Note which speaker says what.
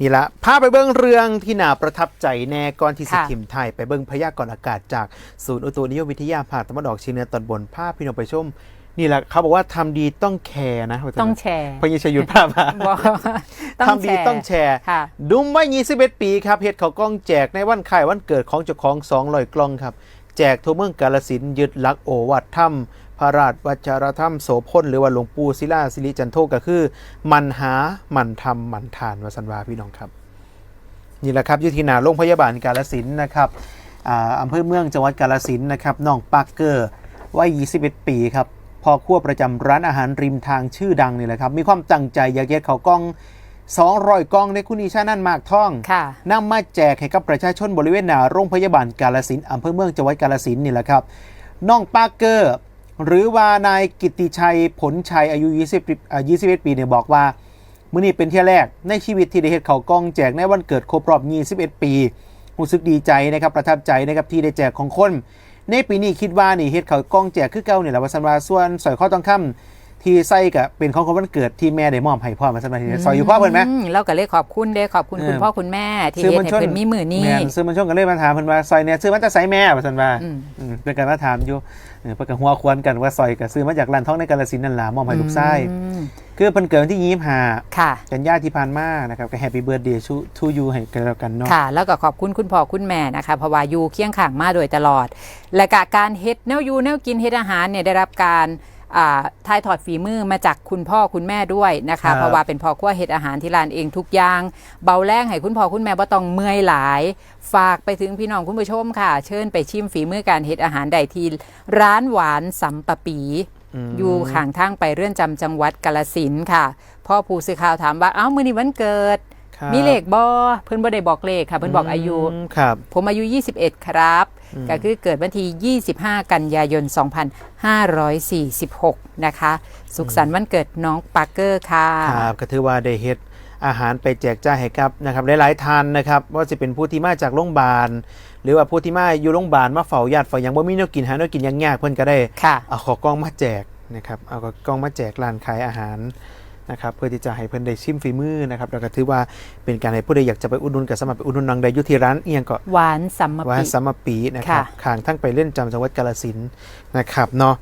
Speaker 1: นี่ละพาไปเบิ้งเรื่องที่น่าประทับใจแน่ก่อนที่สิ
Speaker 2: ค่ะ
Speaker 1: ทิมไทย ไปเบิ้งพยากรณ์อากาศจากศูนย์อุตุนิยมวิทยาภาคตะวันออกเฉียงเหนือตอนบนภาพพี่น้องไปชม นี่แหละเขาบอกว่าทำดีต้องแคร์นะ
Speaker 2: ต้องแชร์
Speaker 1: พญชยุทธภาพมา
Speaker 2: บอกต้อง
Speaker 1: ทำดีต้องแชร์
Speaker 2: ค่ะ
Speaker 1: ดุมไว้21ปีครับเฮ็ดเขาวกล้องแจกในวันคล้ายวันเกิดของเจ้าของ200กล่องครับแจกทั่วเมืองกาลสินยึดหลักโอวัดถ้ำพระราชวัชรธรรมโสพลหรือว่าหลวงปู่ศิลาสิริจันโทก็คือ มันหามันทำมันทานวสันวาพี่น้องครับ นี่แหละครับยุทีหนาโรงพยาบาลกาลสินนะครับอำเภอเมืองจังหวัดกาลสินนะครับน้องปาร์เกอร์วัย21 ปีครับพอขั้วประจำร้านอาหารริมทางชื่อดังนี่แหละครับ มีความตั้งใจอยากเย็ดเขากล้อง 200กล่องในคุณอีชานั่นมากท่อง
Speaker 2: ค่ะ
Speaker 1: นำมาแจกให้กับประชาชนบริเวณหน้าโรงพยาบาลกาลสินธุ์อำเภอเมืองจังหวัดกาลสินธุ์นี่แหละครับน้องปาร์เกอร์ หรือว่านายกิตติชัยผลชัยอายุ 20ปีอ่า21 ปีเนี่ยบอกว่า มื้อนี้เป็นเที่ยแรกในชีวิตที่ได้เฮ็ดเขาวกล้องแจกในวันเกิดครบรอบ 21 ปีรู้สึกดีใจนะครับประทับใจนะครับที่ได้แจกของคน ในปีนี้คิดว่านี่เฮ็ดเขาวกล้องแจกคือเก่าเนี่ยแหละว่าสันว่าส่วนสร้อยข้อทองคำ ที่ใส่ก็เป็นของคนวันเกิดที่แม่ได้มอบให้พ่อมาสันว่าที่ซอยอยู่พ่อเพิ่นไหม
Speaker 2: เราก็เลยขอบคุณเด้ขอบคุณ
Speaker 1: เออ
Speaker 2: คุณพ่อคุณแม่ ที่
Speaker 1: ซื้อ
Speaker 2: เฮ็ด
Speaker 1: มัน
Speaker 2: ให้
Speaker 1: ชน
Speaker 2: เพิ่นมีมือนี้
Speaker 1: แม่นซื้อมันช่วงกันเลยมาถามเพิ่นว่าซอยเนี่ยซื้อมาจากไสแม่ว่าซั่นว่า
Speaker 2: อืม
Speaker 1: อืมเป็นการมาถามอยู่เออเพิ่นก็หัวควนกันว่าซอยก็ซื้อมาจากร้านทองในกาฬสินธุ์นั่นล่ะมอบให้ลูกชาย
Speaker 2: อืม
Speaker 1: คือเพิ่นเกิดวันที่25
Speaker 2: ค่ะ
Speaker 1: กันยาที่ผ่านมานะครับก็แฮปปี้เบิร์ดเดย์ทูยูให้กันแล้วกันเนาะ
Speaker 2: ค่ะ แล้วก็ขอบคุณคุณพ่อคุณแม่นะคะเพราะว่าอยู่เคียงข้างมาโดยตลอด และกะการเฮ็ดแนวอยู่แนวกินเฮ็ดอาหารเนี่ยได้รับการอ่า ถ่ายทอดฝีมือมาจากคุณพ่อคุณแม่ด้วยนะ
Speaker 1: ครั
Speaker 2: คะ
Speaker 1: บ
Speaker 2: เพราะว่าเป็นพ่อครัวเฮ็ดอาหารที่ร้านเองทุกอย่าง เบาแรงให้คุณพ่อคุณแม่บ่ต้องเมื่อยหลาย ฝากไปถึงพี่น้องคุณผู้ชมค่ะ เชิญไปชิมฝีมือการเฮ็ดอาหารได้ที่ร้านหวานสำปะปี
Speaker 1: ม
Speaker 2: อยู่ข้างทางไปเรื่อนจำจังหวัดกาลสินธุ์ค่ะพ่อผู้สื่อข่าวถามว่าเอ้ามื้อนี้วันเกิด
Speaker 1: ครับ
Speaker 2: มีเลขบอเพิ่นบ่ได้บอกเลขค่ะ เพิ่นบอกอายุ
Speaker 1: มครับ
Speaker 2: ผมอายุ 21 ครับ ก็คือเกิดวันที่25 กันยายน 2546 นะคะ สุขสันต์วันเกิดน้องปาร์เกอร์ค่ะ
Speaker 1: ครับก็ถือว่าได้เฮ็ดอาหารไปแจกจ่ายให้กับนะครับหลายๆท่านนะครับว่าจะเป็นผู้ที่มาจากโรงพยาบาล หรือว่าผู้ที่มาอยู่โรงพยาบาลมาเฝ้าญาติเฝ้าหยังบ่มีแนวกินหาแนวกินยากๆเพิ่นก็ได้
Speaker 2: ค่ะ
Speaker 1: เอาขอกล้องมาแจกนะครับเอาขอกล้องมาแจกร้านขายอาหาร นะครับเพื่อที่จะให้เพิ่นได้ชิมฝีมือนะครับแล้วก็ถือว่าเป็นการให้ผู้ใดอยากจะไปอุดหนุนก็สามารถไปอุดหนุนนางได้อยู่ที่ร้านเอียงก็
Speaker 2: หวานสัมมะ
Speaker 1: ว่า
Speaker 2: ปี
Speaker 1: สามปีนะครับ
Speaker 2: ค่ะ
Speaker 1: ข้างทั้งไปเล่นจำจังหวัดกาลสินธุ์นะครับเนาะ